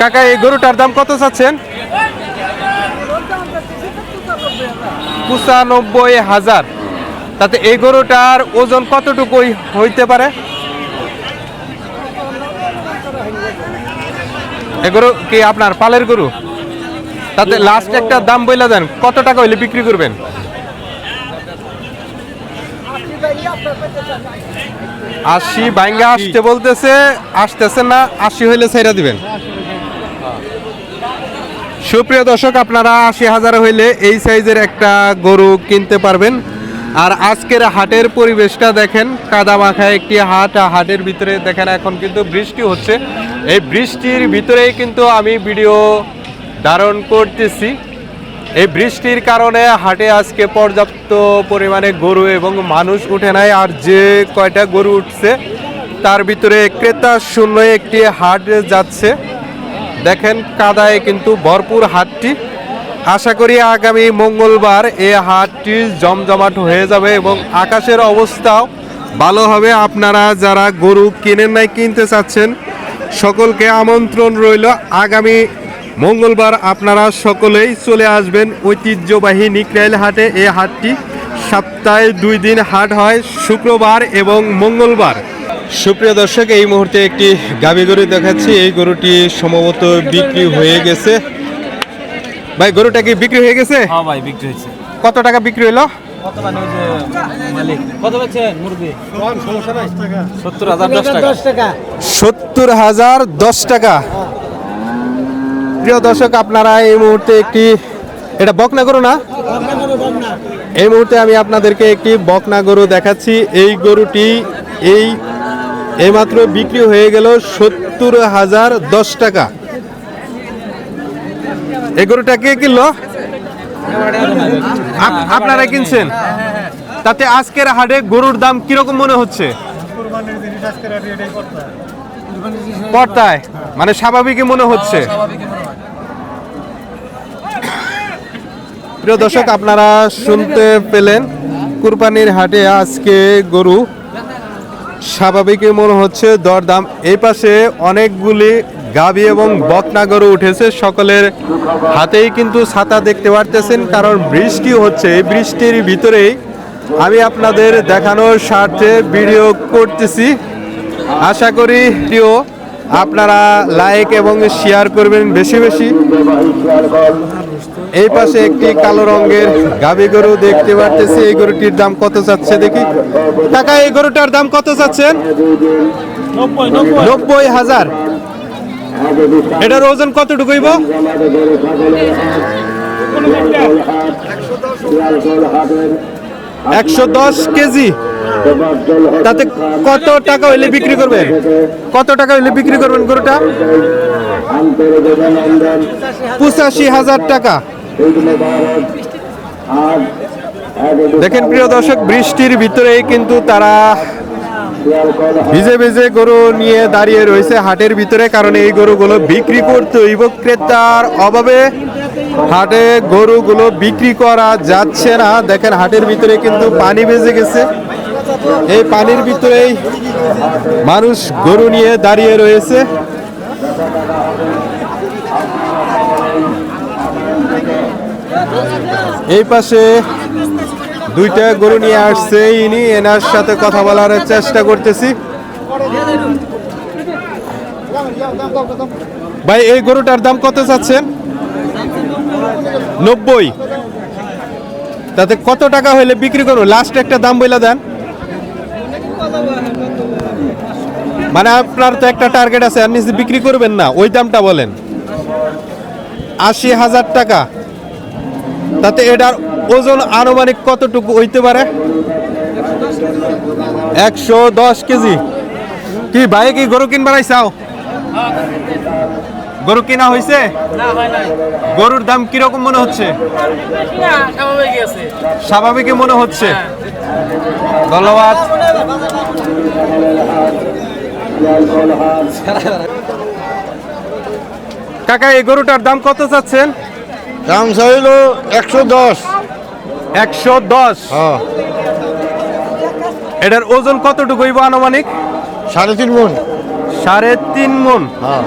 কাকা, এই গরুটার দাম কত চাচ্ছেন? পঁচানব্বই হাজার। তাতে এই গরুটার ওজন কতটুকু হইতে পারে? গরু কি আপনার পালের গরু? তাতে লাস্ট একটা দাম বইলা দেন, কত টাকা হইলে বিক্রি করবেন? আশি বাইঙ্গা আসতে বলতেছে, আসতেছে না, আশি হইলে ছেড়ে দিবেন। সুপ্রিয় দর্শক, আপনারা আশি হাজার হইলে এই সাইজের একটা গরু কিনতে পারবেন। আর আজকের হাটের পরিবেশটা দেখেন কাদা মাখা একটি হাট হাটের ভিতরে দেখেন এখন কিন্তু বৃষ্টি হচ্ছে। এই বৃষ্টির ভিতরেই কিন্তু আমি ভিডিও ধারণ করতেছি। এই বৃষ্টির কারণে হাটে আজকে পর্যাপ্ত পরিমাণে গরু এবং মানুষ উঠে নাই, আর যে কয়টা গরু উঠছে, তার ভিতরে ক্রেতা শূন্য একটি হাট যাচ্ছে। দেখেন কাদায় কিন্তু ভরপুর হাটটি আশা করি আগামী মঙ্গলবার এই হাটটি জমজমাট হয়ে যাবে এবং আকাশের অবস্থাও ভালো হবে। আপনারা যারা গরু কিনেন নাই, কিনতে চাচ্ছেন, সকলকে আমন্ত্রণ রইল। আগামী মঙ্গলবার আপনারা সকলেই চলে আসবেন ঐতিহ্যবাহী নিকরাইল হাটে। এই হাটটি সপ্তাহে দুই দিন হাট হয়, শুক্রবার এবং মঙ্গলবার। সুপ্রিয় দর্শক এই মুহূর্তে একটি গাবি গরু দেখাচ্ছি। এই গরুটি সম্ভবত বিক্রি হয়ে গেছে। ভাই গরুটা কি বিক্রি হয়ে গেছে? হ্যাঁ ভাই বিক্রি হয়েছে। কত টাকা বিক্রি হলো? মানে সত্তর হাজার দশ টাকা। প্রিয় দর্শক আপনারা এই মুহূর্তে একটি এটা বকনা গরু না? এই মুহূর্তে আমি আপনাদেরকে একটি বকনা গরু দেখাচ্ছি। এই গরুটি এই এইমাত্র বিক্রি হয়ে গেল সত্তর হাজার দশ টাকা। এই গরুটা কে কিনলো? আপনারা কিনছেন? তাতে আজকের হাটে গরুর দাম কীরকম মনে হচ্ছে? পর্দায় মানে স্বাভাবিকই মনে হচ্ছে। প্রিয় দর্শক, আপনারা শুনতে পেলেন কুরবানির হাটে আজকে গরু স্বাভাবিকই মনে হচ্ছে দরদাম। এই পাশে অনেকগুলি গাবি এবং বকনা গরু উঠেছে। সকলের হাতেই কিন্তু ছাতা দেখতে পারতেছেন, কারণ বৃষ্টি হচ্ছে। এই বৃষ্টির ভিতরেই আমি আপনাদের দেখানোর স্বার্থে ভিডিও করতেছি। আশা করি আপনারা লাইক এবং শেয়ার করবেন বেশি বেশি। এই পাশে একটি কালো রঙের গাবি গরু দেখতে পারতেছি। এই গরুটির দাম কত চাচ্ছে দেখি? কাকা, এই গরুটার দাম কত চাচ্ছেন নব্বই হাজার। এটার ওজন কতটুকু হইব? একশো দশ কেজি। তাতে কত টাকা হইলে বিক্রি করবেন? কত টাকা হইলে বিক্রি করবেন গরুটা? পঁচাশি হাজার টাকা। দেখেন প্রিয় দর্শক, বৃষ্টির ভিতরেই কিন্তু তারা ভিজে ভিজে গরু নিয়ে দাঁড়িয়ে রয়েছে হাটের ভিতরে, কারণ এই গরুগুলো বিক্রি করতে হইব। ক্রেতার অভাবে হাটে গরুগুলো বিক্রি করা যাচ্ছে না। দেখেন হাটের ভিতরে কিন্তু পানি বেজে গেছে। এই পানির ভিতরেই মানুষ গরু নিয়ে দাঁড়িয়ে রয়েছে। এই পাশে দুইটা গরু নিয়ে আসছে ইনি, এনার সাথে কথা বলার চেষ্টা করতেছি। ভাই, এই গরুটার দাম কত চাচ্ছেন নব্বই। তাতে কত টাকা হইলে বিক্রি করব? লাস্ট একটা দাম বইলা দেন। মানে আপনার তো একটা টার্গেট আছে, আপনি বিক্রি করবেন না, ওই দামটা বলেন। আশি হাজার টাকা। তাতে এটার ওজন আনুমানিক কতটুকু হইতে পারে? একশো দশ কেজি। কি ভাই কি গরু কিনবার চাও গরু কিনা হয়েছে গরুর দাম কীরকম মনে হচ্ছে? স্বাভাবিকই মনে হচ্ছে। ধন্যবাদ। কাকা এই গরুটার দাম কত চাচ্ছেন? দাম চাইল একশো দশ। একশো দশ। হ্যাঁ। এটার ওজন কতটুকু হইব আনুমানিক? সাড়ে তিন মন। সাড়ে তিন মন। হ্যাঁ।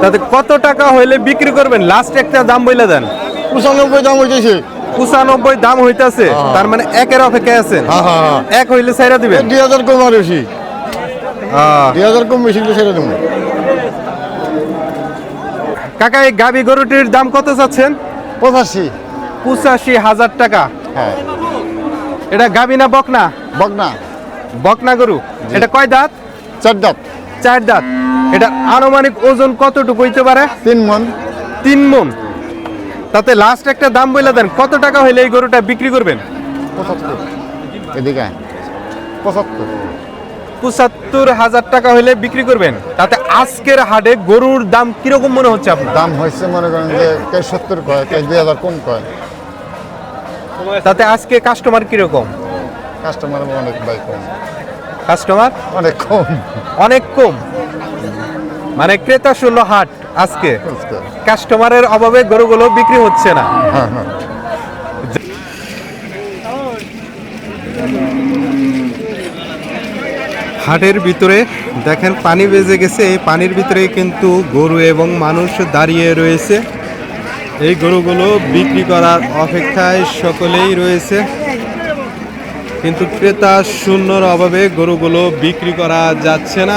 তাতে কত টাকা হইলে বিক্রি করবেন? লাস্ট একটা দাম বইলে দেন। পঁচানব্বই দাম হইতেছে। পঁচানব্বই দাম হইতাছে। তার মানে একের অপেক্ষায় আছেন। হ্যাঁ হ্যাঁ হ্যাঁ। এক হইলে সাইরা দিবেন। দুই হাজার কম আর বেশি। দুই হাজার কম বেশি হলে ছেড়ে দেবো। কাকা এই গাবি গরুটির দাম কত চাচ্ছেন? পঁচাশি। পঁচাশি হাজার টাকা। হ্যাঁ। এটা গাবি না বকনা? বকনা। বকনা গরু। এটা কয় দাঁত? চার দাঁত। চার দাঁত। এটা আনুমানিক ওজন কতটুকু হইতে পারে? তিন মন। তিন মন। তাতে লাস্ট একটা দাম বলে দেন কত টাকা হইলে এই গরুটা বিক্রি করবেন? পঁচাত্তর। এদিকে পঁচাত্তর। পঁচাত্তর হাজার টাকা হলে বিক্রি করবেন। তাতে আজকের হাটে গরুর দাম কীরকম মনে হচ্ছে আপনার? দাম হয়েছে মনে করেন যে কে সত্তর কয় কে দুই হাজার কম কয়। তাতে আজকে কাস্টমার কীরকম? কাস্টমার অনেক বাই কম। কাস্টমার অনেক কম। অনেক কম। মানে ক্রেতা শূন্য হাট আজকে। কাস্টমারের অভাবে গরুগুলো বিক্রি হচ্ছে না। হ্যাঁ হ্যাঁ। হাটের ভিতরে দেখেন পানি বেজে গেছে। এই পানির ভিতরে কিন্তু গরু এবং মানুষ দাঁড়িয়ে রয়েছে। এই গরুগুলো বিক্রি করার অপেক্ষায় সকলেই রয়েছে। কিন্তু ক্রেতা শূন্যর অভাবে গরুগুলো বিক্রি করা যাচ্ছে না।